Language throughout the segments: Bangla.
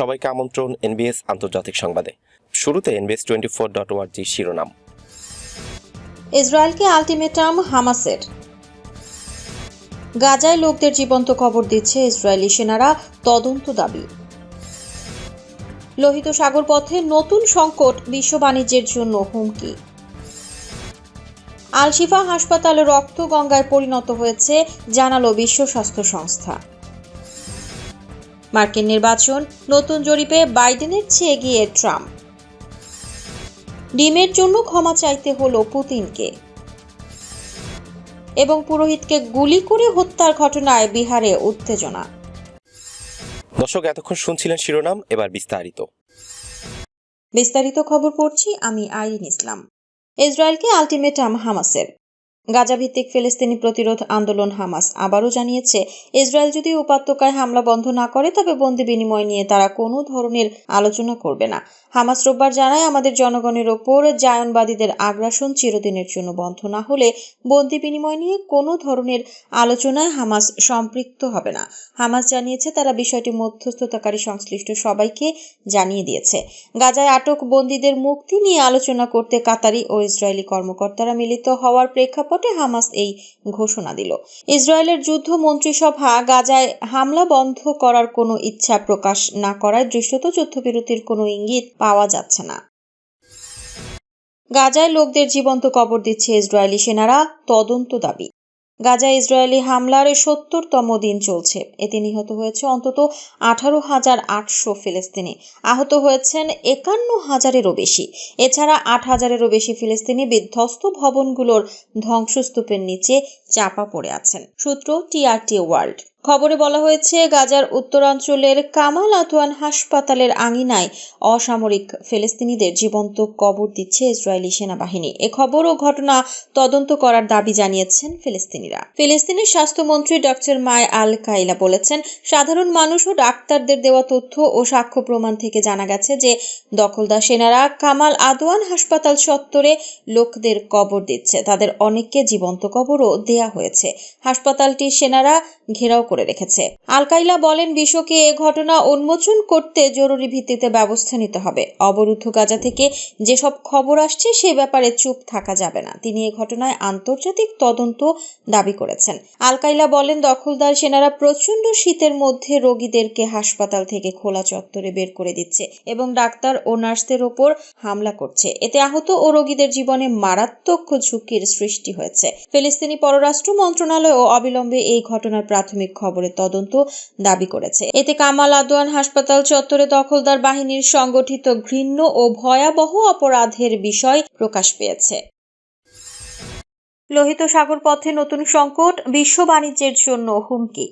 সবাইকে আমন্ত্রণ এনবিএস আন্তর্জাতিক সংবাদে। শুরুতে এনবিএস টোয়েন্টি ফোর ডট ওয়ার্জি শিরোনাম। ইসরায়েলকে আলটিমেটাম হামাসের। গাজায় লোকদের জীবন্ত খবর দিচ্ছে ইসরায়েলি সেনারা, তদন্ত দাবি। লোহিত সাগর পথে নতুন সংকট, বিশ্ব বাণিজ্যের জন্য হুমকি। আলশিফা হাসপাতালে রক্ত গঙ্গায় পরিণত হয়েছে, জানালো বিশ্ব স্বাস্থ্য সংস্থা। মার্কিন নির্বাচন নতুন জরিপে বাইডেনের চেয়ে এগিয়ে ট্রাম্প। ডিমের জন্য ক্ষমা চাইতে হলো পুতিনকে। এবং পুরোহিতকে গুলি করে হত্যার ঘটনায় বিহারে উত্তেজনা। দর্শক এতক্ষণ শুনছিলেন শিরোনাম এবার বিস্তারিত। বিস্তারিত খবর পড়ছি আমি আইরিন ইসলাম। ইসরায়েলকে আলটিমেটাম হামাসের। গাজা ভিত্তিক ফিলিস্তিনি প্রতিরোধ আন্দোলন হামাস আবারও জানিয়েছে, ইসরায়েল যদি উপত্যকায় হামলা বন্ধ না করে, তবে বন্দি বিনিময় নিয়ে তারা কোনো ধরনের আলোচনা করবে না। হামাস রোববার জানায়, আমাদের জনগণের ওপর জায়নবাদীদের আগ্রাসন চিরদিনের জন্য বন্ধ না হলে বন্দি বিনিময় নিয়ে কোনো ধরনের আলোচনায় হামাস সম্পৃক্ত হবে না। হামাস জানিয়েছে, তারা বিষয়টি মধ্যস্থতাকারী সংশ্লিষ্ট সবাইকে জানিয়ে দিয়েছে। গাজায় আটক বন্দীদের মুক্তি নিয়ে আলোচনা করতে কাতারি ও ইসরায়েলি কর্মকর্তারা মিলিত হওয়ার প্রেক্ষাপটে হামাস এই ঘোষণা দিল। ইসরায়েলের যুদ্ধ মন্ত্রিসভা গাজায় হামলা বন্ধ করার কোনো ইচ্ছা প্রকাশ না করায় দৃশ্যত যুদ্ধবিরতির কোনো ইঙ্গিত পাওয়া যাচ্ছে না। গাজায় লোকদের জীবন্ত কবর দিচ্ছে ইসরায়েলি সেনারা, তদন্ত দাবি। গাজায় ইসরায়েলি হামলার সত্তরতম দিন চলছে। এতে নিহত হয়েছে অন্তত আঠারো হাজার আটশো ফিলিস্তিনি। আহত হয়েছেন একান্ন হাজারেরও বেশি। এছাড়া আট হাজারেরও বেশি ফিলিস্তিনি বিধ্বস্ত ভবনগুলোর ধ্বংসস্তূপের নিচে চাপা পড়ে আছেন। সূত্র টিআরটি ওয়ার্ল্ড। খবরে বলা হয়েছে, গাজার উত্তরাঞ্চলের কামাল আতোয়ান হাসপাতালের আঙিনায় অসামরিক ফিলিস্তিনিদের জীবন্ত কবর দিচ্ছে ইসরায়েলি সেনাবাহিনী। এ খবর ও ঘটনা তদন্ত করার দাবি জানিয়েছেন ফিলিস্তিনিরা। ফিলিস্তিনের স্বাস্থ্যমন্ত্রী ডক্টর মায় আল কাইলা বলেছেন, সাধারণ মানুষ ও ডাক্তারদের দেওয়া তথ্য ও সাক্ষ্য প্রমাণ থেকে জানা গেছে যে, দখলদার সেনারা কামাল আদওয়ান হাসপাতাল চত্বরে লোকদের কবর দিচ্ছে। তাদের অনেককে জীবন্ত কবরও দেয়া হয়েছে। হাসপাতালটি সেনারা ঘেরাও করে রেখেছে। আলকাইলা বলেন, বিশ্বকে এ ঘটনা উন্মোচন করতে জরুরি ভিত্তিতে ব্যবস্থা নিতে হবে। অবরুদ্ধ গাজা থেকে যেসব খবর আসছে, সে ব্যাপারে চুপ থাকা যাবে না। তিনি এ ঘটনায় আন্তর্জাতিক তদন্ত দাবি করেছেন। আলকাইলা বলেন, দখলদার সেনারা প্রচণ্ড শীতের মধ্যে রোগীদেরকে হাসপাতাল থেকে খোলা চত্বরে বের করে দিচ্ছে এবং ডাক্তার ও নার্সদের ওপর হামলা করছে। এতে আহত ও রোগীদের জীবনে মারাত্মক ঝুঁকির সৃষ্টি হয়েছে। ফিলিস্তিনি পররাষ্ট্র মন্ত্রণালয় ও অবিলম্বে এই ঘটনার প্রাথমিক খবরের তদন্ত দাবি করেছে। এতে কামাল আদওয়ান হাসপাতাল চত্বরে দখলদার বাহিনীর সংগঠিত ঘৃণ্য ও ভয়াবহ অপরাধের বিষয় প্রকাশ পেয়েছে। লোহিত সাগর পথে নতুন সংকট, বিশ্ব বাণিজ্যের জন্য হুমকি।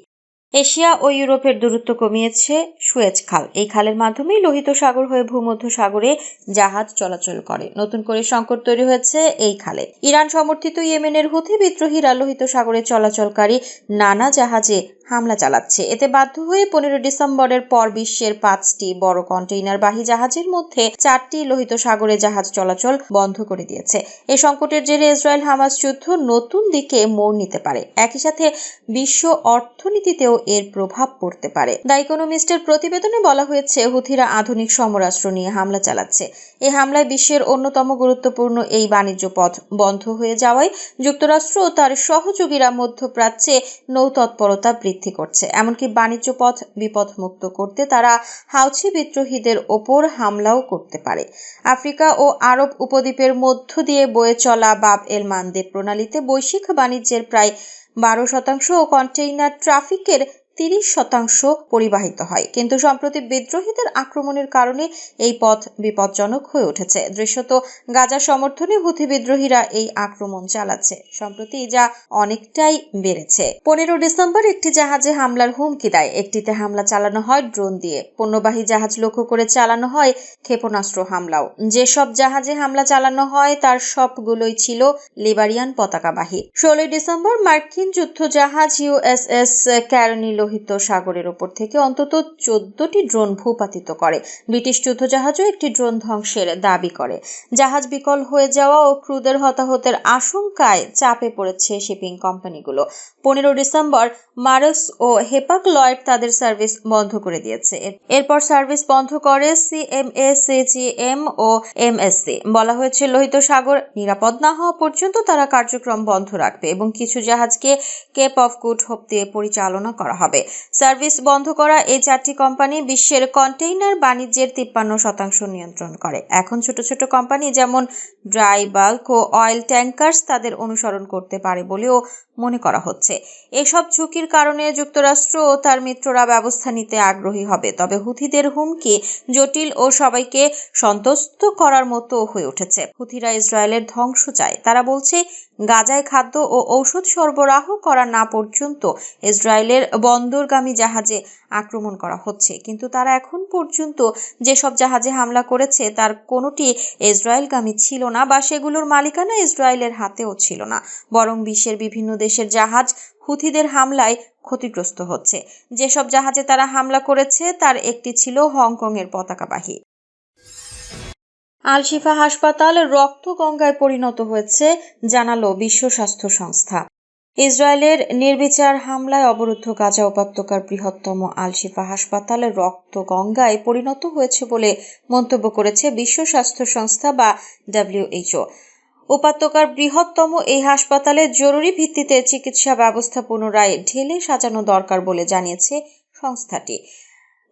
এশিয়া ও ইউরোপের দূরত্ব কমিয়েছে সুয়েজ খাল। এই খালের মাধ্যমেই লোহিত সাগর হয়ে ভূমধ্য সাগরে জাহাজ চলাচল করে। নতুন করে সংকট তৈরি হয়েছে এই খালে। ইরান সমর্থিত ইয়েমেনের হুথি বিদ্রোহীরা লোহিত সাগরে চলাচলকারী নানা জাহাজে হামলা চালাচ্ছে। এতে বাধ্য হয়ে পনেরো ডিসেম্বরের পর বিশ্বের পাঁচটি বড় কন্টেইনারবাহী জাহাজের মধ্যে চারটি লোহিত সাগরে জাহাজ চলাচল বন্ধ করে দিয়েছে। এ সংকটের জেরে ইসরায়েল হামাস যুদ্ধ নতুন দিকে মোড় নিতে পারে। একই সাথে বিশ্ব অর্থনীতিতেও এর প্রভাব পড়তে পারে। দ্য ইকোনমিস্টের প্রতিবেদনে বলা হয়েছে, হুথিরা আধুনিক সমরাস্ত্র নিয়ে হামলা চালাচ্ছে। এই হামলায় বিশ্বের অন্যতম গুরুত্বপূর্ণ এই বাণিজ্য পথ বন্ধ হয়ে যাওয়ায় যুক্তরাষ্ট্র ও তার সহযোগীরা মধ্যপ্রাচ্যে নৌতৎপরতা বৃদ্ধি করছে। এমনকি বাণিজ্য পথ বিপদমুক্ত করতে তারা হাউছি বিদ্রোহীদের ওপর হামলাও করতে পারে। আফ্রিকা ও আরব উপদ্বীপের মধ্য দিয়ে বয়ে চলা বাব এল মানদেব প্রণালীতে বৈশ্বিক বাণিজ্যের প্রায় বারো শতাংশ কন্টেইনার ট্রাফিকের তিরিশ শতাংশ পরিবাহিত হয়। কিন্তু সম্প্রতি বিদ্রোহীদের আক্রমণের কারণে এই পথ বিপজ্জনক হয়ে উঠেছে। দৃশ্যত গাজা সমর্থনে হুথি বিদ্রোহীরা এই আক্রমণ চালাচ্ছে। সম্প্রতি যা অনেকটাই বেড়েছে। পনেরো ডিসেম্বর একটি জাহাজে হামলার হুমকি দেয়। একটিতে হামলা চালানো হয় ড্রোন দিয়ে। পণ্যবাহী জাহাজ লক্ষ্য করে চালানো হয় ক্ষেপণাস্ত্র হামলাও। যেসব জাহাজে হামলা চালানো হয়, তার সবগুলোই ছিল লিবারিয়ান পতাকাবাহী। ষোলোই ডিসেম্বর মার্কিন যুদ্ধ জাহাজ ইউএসএস ক্যারনি লোহিত সাগরের ওপর থেকে অন্তত চোদ্দটি ড্রোন ভূপাতিত করে। ব্রিটিশ যুদ্ধজাহাজও একটি ড্রোন ধ্বংসের দাবি করে। জাহাজ বিকল হয়ে যাওয়া ও ক্রুদের হতাহতের আশঙ্কায় চাপে পড়েছে শিপিং কোম্পানিগুলো। পনেরো ডিসেম্বর মারস ও হেপাক লয়েড তাদের সার্ভিস বন্ধ করে দিয়েছে। এরপর সার্ভিস বন্ধ করে সিএমএ সিজিএম ও এমএসসি। বলা হয়েছে, লোহিত সাগর নিরাপদ না হওয়া পর্যন্ত তারা কার্যক্রম বন্ধ রাখবে এবং কিছু জাহাজকে কেপ অফ গুড হোপ দিয়ে পরিচালনা করা হবে। সার্ভিস বন্ধ করা এই চারটি কোম্পানি বিশ্বের কন্টেইনার বাণিজ্যের তিপ্পান্ন শতাংশ নিয়ন্ত্রণ করে। এখন ছোট ছোট কোম্পানি যেমন ড্রাই বাল্ক ও অয়েল ট্যাঙ্কার্স তাদের অনুসরণ করতে পারে বলেও মনে করা হচ্ছে। এসব ঝুঁকির কারণে যুক্তরাষ্ট্র ও তার মিত্ররা ব্যবস্থা নিতে আগ্রহী হবে, তবে হুথিদের হুমকি জটিল ও সবাইকে সন্তুষ্ট করার মতো হয়ে উঠেছে। হুথিরা ইসরায়েলের ধ্বংস চায়। তারা বলছে, গাজায় খাদ্য ও ঔষধ সরবরাহ করা না পর্যন্ত ইসরায়েলের বন্দরগামী জাহাজে আক্রমণ করা হচ্ছে। কিন্তু তারা এখন পর্যন্ত যেসব জাহাজে হামলা করেছে, তার কোনোটি ইসরায়েলগামী ছিল না বা সেগুলোর মালিকানা ইসরায়েলের হাতেও ছিল না। বরং বিশ্বের বিভিন্ন দেশের জাহাজ হুথিদের হামলায় ক্ষতিগ্রস্ত হচ্ছে। যেসব জাহাজে তারা হামলা করেছে, তার একটি ছিল হংকংয়ের পতাকাবাহী আলশিফা হাসপাতাল রক্ত গঙ্গায় পরিণত হয়েছে, জানালো বিশ্ব স্বাস্থ্য সংস্থা। ইসরায়েলের নির্বিচার হামলায় অবরুদ্ধ গাজা উপত্যকার বৃহত্তম আলশিফা হাসপাতালের রক্ত গঙ্গায় পরিণত হয়েছে বলে মন্তব্য করেছে বিশ্ব স্বাস্থ্য সংস্থা বা ডাব্লিউএইচও উপত্যকার বৃহত্তম এই হাসপাতালে জরুরি ভিত্তিতে চিকিৎসা ব্যবস্থা পুনরায় ঢেলে সাজানো দরকার বলে জানিয়েছে সংস্থাটি।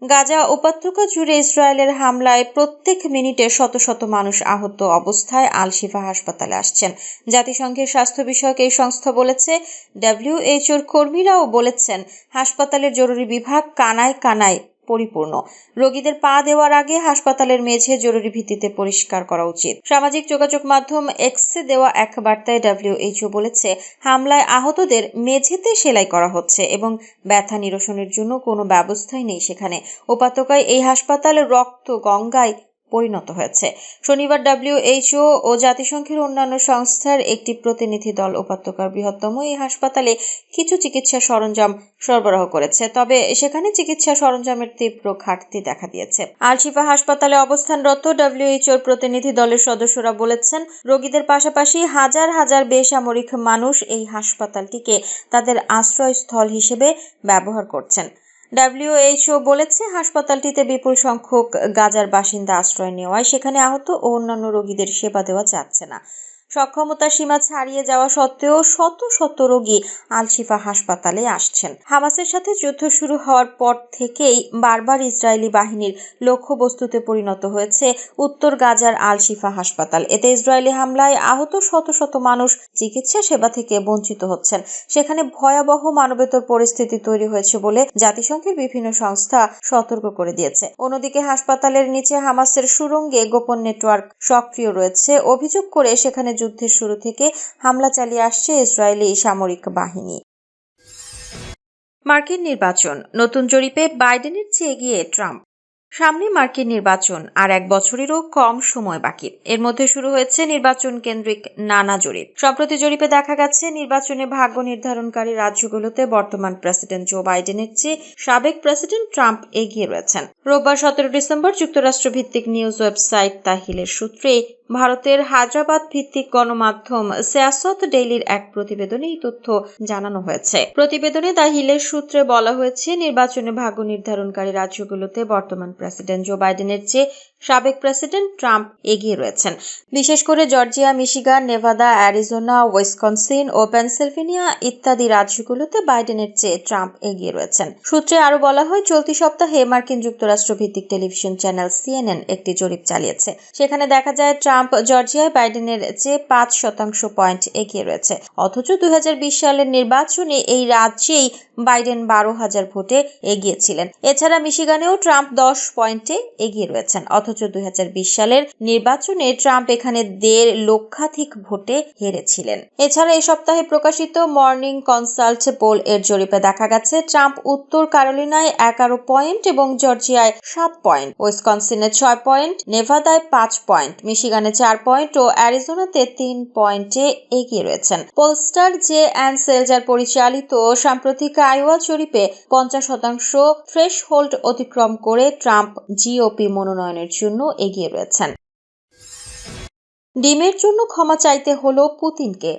গাজা উপত্যকা জুড়ে ইসরায়েলের হামলায় প্রত্যেক মিনিটে শত শত মানুষ আহত অবস্থায় আল শিফা হাসপাতালে আসছেন। জাতিসংঘের স্বাস্থ্য বিষয়ক এই সংস্থা বলেছে ডাব্লিউএইচওর কর্মীরাও বলেছেন, হাসপাতালের জরুরি বিভাগ কানায় কানায় পরিপূর্ণ। রোগীদের পা দেওয়ার আগে হাসপাতালের মেঝে জরুরি ভিত্তিতে পরিষ্কার করা উচিত। সামাজিক যোগাযোগ মাধ্যম এক্সে দেওয়া এক বার্তায় ডাব্লিউএইচও বলেছে, হামলায় আহতদের মেঝেতে সেলাই করা হচ্ছে এবং ব্যথা নিরসনের জন্য কোনো ব্যবস্থাই নেই সেখানে। উপত্যকায় এই হাসপাতাল রক্ত, গঙ্গায় পরিণত হয়েছে। শনিবার ডাব্লিউএইচও ও জাতিসংঘের অন্যান্য সংস্থার একটি প্রতিনিধি দল উপত্যকার বৃহত্তম এই হাসপাতালে কিছু চিকিৎসা সরঞ্জাম সরবরাহ করেছে, তবে সেখানে চিকিৎসা সরঞ্জামের তীব্র ঘাটতি দেখা দিয়েছে। আলশিফা হাসপাতালে অবস্থানরত ডাব্লিউএইচওর প্রতিনিধি দলের সদস্যরা বলেছেন, রোগীদের পাশাপাশি হাজার হাজার বেসামরিক মানুষ এই হাসপাতালটিকে তাদের আশ্রয়স্থল হিসেবে ব্যবহার করছেন। ডাব্লিউএইচও বলেছে, হাসপাতালটিতে বিপুল সংখ্যক গাজার বাসিন্দা আশ্রয় নেওয়ায় সেখানে আহত ও অন্যান্য রোগীদের সেবা দেওয়া যাচ্ছে না। সক্ষমতার সীমা ছাড়িয়ে যাওয়া সত্ত্বেও শত শত রোগী আলশিফা হাসপাতালে আসছেন। হামাসের সাথে যুদ্ধ শুরু হওয়ার পর থেকেই বারবার ইসরায়েলি বাহিনীর লক্ষ্যবস্তুতে পরিণত হয়েছে উত্তর গাজার আলশিফা হাসপাতাল। এতে ইসরায়েলি হামলায় আহত শত শত মানুষ চিকিৎসা সেবা থেকে বঞ্চিত হচ্ছেন। সেখানে ভয়াবহ মানবেতর পরিস্থিতি তৈরি হয়েছে বলে জাতিসংঘের বিভিন্ন সংস্থা সতর্ক করে দিয়েছে। অন্যদিকে হাসপাতালের নিচে হামাসের সুরঙ্গে গোপন নেটওয়ার্ক সক্রিয় রয়েছে। অভিযোগ করে সেখানে যুদ্ধের শুরু থেকে হামলা চালিয়ে আসছে ইসরায়েলি সামরিক বাহিনী। মার্কিন নির্বাচন, নতুন জরিপে বাইডেনের চেয়ে এগিয়ে ট্রাম্প। সামনে মার্কিন নির্বাচন আর এক বছরেরও কম সময় বাকি। এর মধ্যে শুরু হয়েছে নির্বাচন কেন্দ্রিক নানা জরিপ। সম্প্রতি জরিপে দেখা গেছে, নির্বাচনে ভাগ্য নির্ধারণকারী রাজ্যগুলোতে বর্তমান প্রেসিডেন্ট জো বাইডেনের চেয়ে সাবেক প্রেসিডেন্ট ট্রাম্প এগিয়ে রয়েছেন। রোববার সতেরো ডিসেম্বর যুক্তরাষ্ট্র ভিত্তিক নিউজ ওয়েবসাইট তাহিলের সূত্রে ভারতের হায়দ্রাবাদ ভিত্তিক গণমাধ্যম সিয়াসত ডেইলির এক প্রতিবেদনে এই তথ্য জানানো হয়েছে। প্রতিবেদনে দা হিলের সূত্রে বলা হয়েছে, নির্বাচনে ভাগ্য নির্ধারণকারী রাজ্যগুলোতে বর্তমান প্রেসিডেন্ট জো বাইডেনের চেয়ে সাবেক প্রেসিডেন্ট ট্রাম্প এগিয়ে রয়েছেন। বিশেষ করে Georgia, Michigan, Nevada, Arizona, Wisconsin ও পেনসিলভেনিয়া ইত্যাদি রাজ্যগুলোতে বাইডেনের চেয়ে ট্রাম্প এগিয়ে রয়েছেন। সূত্রে আরও বলা হয়, চলতি সপ্তাহে মার্কিন যুক্তরাষ্ট্র ভিত্তিক টেলিভিশন চ্যানেল সিএনএন একটি জরিপ চালিয়েছে। সেখানে দেখা যায়, ট্রাম্প জর্জিয়ায় বাইডেনের চেয়ে পাঁচ শতাংশ পয়েন্ট এগিয়ে রয়েছে। অথচ দুই হাজার বিশ সালের নির্বাচনে এই রাজ্যেই বাইডেন বারো হাজার ভোটে এগিয়েছিলেন। এছাড়া মিশিগানেও ট্রাম্প দশ পয়েন্টে এগিয়ে রয়েছেন। অথচ দুই সালের নির্বাচনে ট্রাম্প এখানে দেড় লক্ষাধিক ভোটে হেরেছিলেন। এছাড়া এই সপ্তাহে প্রকাশিত মর্নিং কনসাল্ট পোল এর জরিপে দেখা গেছে, ট্রাম্প উত্তর ক্যারোলিনায় এগারো পয়েন্ট এবং জর্জিয়ায় সাত পয়েন্ট, ওয়েসকনসিনে ছয় পয়েন্ট, নেভাদায় পাঁচ পয়েন্ট, মিশিগানে চার পয়েন্ট ও অ্যারিজোনাতে তিন পয়েন্টে এগিয়ে রয়েছেন। পোলস্টার জে অ্যান্ড সেলজার পরিচালিত সাম্প্রতিক আইওয়া জরিপে পঞ্চাশ শতাংশ থ্রেশ হোল্ড অতিক্রম করে ট্রাম্প জিওপি মনোনয়নের জন্য এগিয়ে রয়েছেন। ডিমের জন্য ক্ষমা চাইতে হলো পুতিনকে।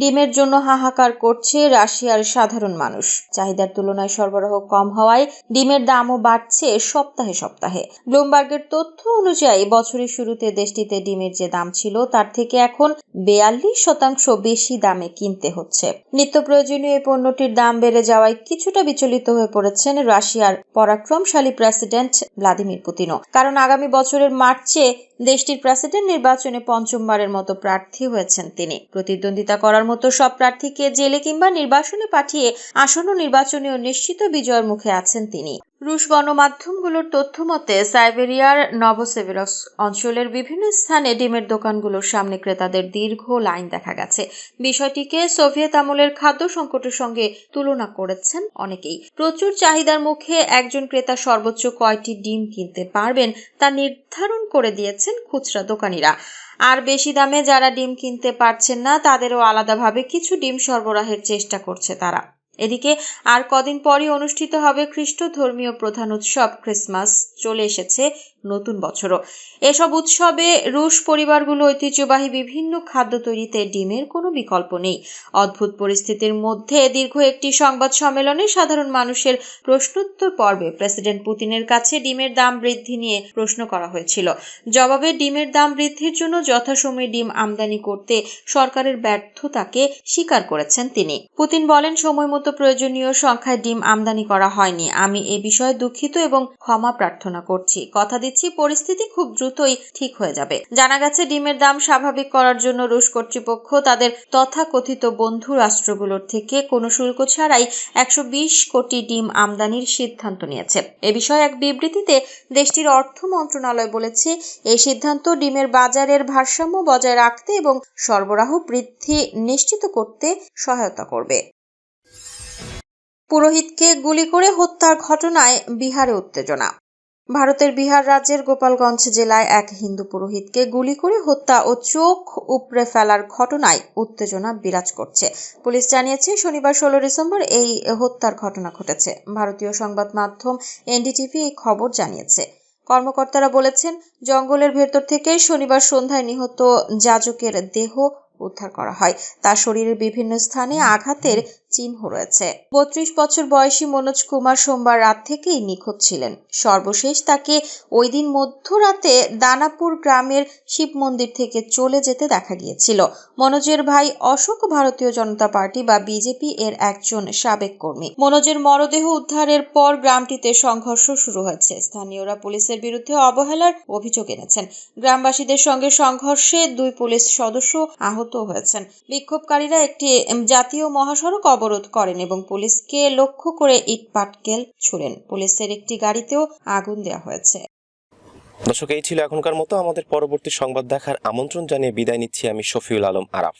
ডিমের জন্য হাহাকার করছে রাশিয়ার সাধারণ মানুষ। চাহিদার তুলনায় সরবরাহ কম হওয়ায় ডিমের দামও বাড়ছে সপ্তাহে সপ্তাহে। ব্লুমবার্গের তথ্য অনুযায়ী, বছরের শুরুতে দেশটিতে ডিমের যে দাম ছিল, তার থেকে এখন বেয়াল্লিশ শতাংশ বেশি দামে কিনতে হচ্ছে। নিত্য প্রয়োজনীয় এই পণ্যটির দাম বেড়ে যাওয়ায় কিছুটা বিচলিত হয়ে পড়েছেন রাশিয়ার পরাক্রমশালী প্রেসিডেন্ট ভ্লাদিমির পুতিনও। কারণ আগামী বছরের মার্চে দেশটির প্রেসিডেন্ট নির্বাচনে পঞ্চমবারের মতো প্রার্থী হয়েছেন তিনি। প্রতিদ্বন্দ্বিতা করার মতো সব প্রার্থীকে জেলে কিংবা নির্বাসনে পাঠিয়ে আসন্ন নির্বাচনেও নিশ্চিত বিজয়ের মুখে আছেন তিনি। রুশ গণমাধ্যমগুলোর তথ্য মতে, সাইবেরিয়ার নভোসেভেরস অঞ্চলের বিভিন্ন স্থানে ডিমের দোকানগুলোর সামনে ক্রেতাদের দীর্ঘ লাইন দেখা গেছে। বিষয়টিকে সোভিয়েত আমলের খাদ্য সংকটের সঙ্গে তুলনা করেছেন অনেকেই। প্রচুর চাহিদার মুখে একজন ক্রেতা সর্বোচ্চ কয়টি ডিম কিনতে পারবেন তা নির্ধারণ করে দিয়েছেন খুচরা দোকানিরা। আর বেশি দামে যারা ডিম কিনতে পারছেন না, তাদেরও আলাদাভাবে কিছু ডিম সরবরাহের চেষ্টা করছে তারা। এদিকে আর কদিন পরই অনুষ্ঠিত হবে খ্রিস্ট ধর্মীয় প্রধান উৎসব ক্রিসমাস। চলে এসেছে নতুন বছরও। এসব উৎসবে রুশ পরিবারগুলো ঐতিহ্যবাহী বিভিন্ন খাদ্য তৈরিতে ডিমের কোনো বিকল্প নেই। অদ্ভুত পরিস্থিতির মধ্যে দীর্ঘ একটি সংবাদ সম্মেলনে সাধারণ মানুষের প্রশ্নোত্তর পর্বে প্রেসিডেন্ট পুতিনের কাছে ডিমের দাম বৃদ্ধি নিয়ে প্রশ্ন করা হয়েছিল। জবাবে ডিমের দাম বৃদ্ধির জন্য যথাসময়ে ডিম আমদানি করতে সরকারের ব্যর্থতাকে স্বীকার করেছেন তিনি। পুতিন বলেন, সময় মতো প্রয়োজনীয় সংখ্যায় ডিম আমদানি করা হয়নি। আমি এ বিষয়ে দুঃখিত এবং ক্ষমা প্রার্থনা করছি। কথা দিচ্ছি, পরিস্থিতি খুব দ্রুতই ঠিক হয়ে যাবে। জানা গেছে, ডিমের দাম স্বাভাবিক করার জন্য রুশ কর্তৃপক্ষ তাদের তথাকথিত বন্ধু রাষ্ট্রগুলোর থেকে কোনো শুল্ক ছাড়াই একশো বিশ কোটি ডিম আমদানির সিদ্ধান্ত নিয়েছে। এ বিষয়ে এক বিবৃতিতে দেশটির অর্থ মন্ত্রণালয় বলেছে এই সিদ্ধান্ত ডিমের বাজারের ভারসাম্য বজায় রাখতে এবং সরবরাহ বৃদ্ধি নিশ্চিত করতে সহায়তা করবে। পুরোহিতকে গুলি করে হত্যার ঘটনায় বিহারে উত্তেজনা। ভারতের বিহার রাজ্যের গোপালগঞ্জ জেলায় এক হিন্দু পুরোহিতকে গুলি করে হত্যা ও চোখ উপড়ে ফেলার ঘটনায় উত্তেজনা বিরাজ করছে। পুলিশ জানিয়েছে, শনিবার ষোলো ডিসেম্বর এই হত্যার ঘটনা ঘটেছে। ভারতীয় সংবাদ মাধ্যম এনডিটিভি এই খবর জানিয়েছে। কর্মকর্তারা বলেছেন, জঙ্গলের ভেতর থেকে শনিবার সন্ধ্যায় নিহত যাজকের দেহ উদ্ধার করা হয়। তার শরীরের বিভিন্ন স্থানে আঘাতের চিহ্ন রয়েছে। বত্রিশ বছর বয়সী মনোজ কুমার সোমবার রাত থেকেই নিখোঁজ ছিলেন। সর্বশেষ তাকে ওই দিন মধ্যরাতে দানাপুর গ্রামের শিব মন্দির থেকে চলে যেতে দেখা গিয়েছিল। মনোজের ভাই অশোক ভারতীয় জনতা পার্টি বা বিজেপি এর একজন সাবেক কর্মী। মনোজের মরদেহ উদ্ধারের পর গ্রামটিতে সংঘর্ষ শুরু হয়েছে। স্থানীয়রা পুলিশের বিরুদ্ধে অবহেলার অভিযোগ এনেছেন। গ্রামবাসীদের সঙ্গে সংঘর্ষে দুই পুলিশ সদস্য আহত হয়েছেন। বিক্ষোভকারীরা একটি জাতীয় মহাসড়ক অবরোধ করেন এবং পুলিশকে লক্ষ্য করে ইট পাটকেল ছুড়েন। পুলিশের একটি গাড়িতেও আগুন দেওয়া হয়েছে। দর্শক, এই ছিল এখনকার মতো। আমাদের পরবর্তী সংবাদ দেখার আমন্ত্রণ জানিয়ে বিদায় নিচ্ছি আমি শফিউল আলম আরাফ।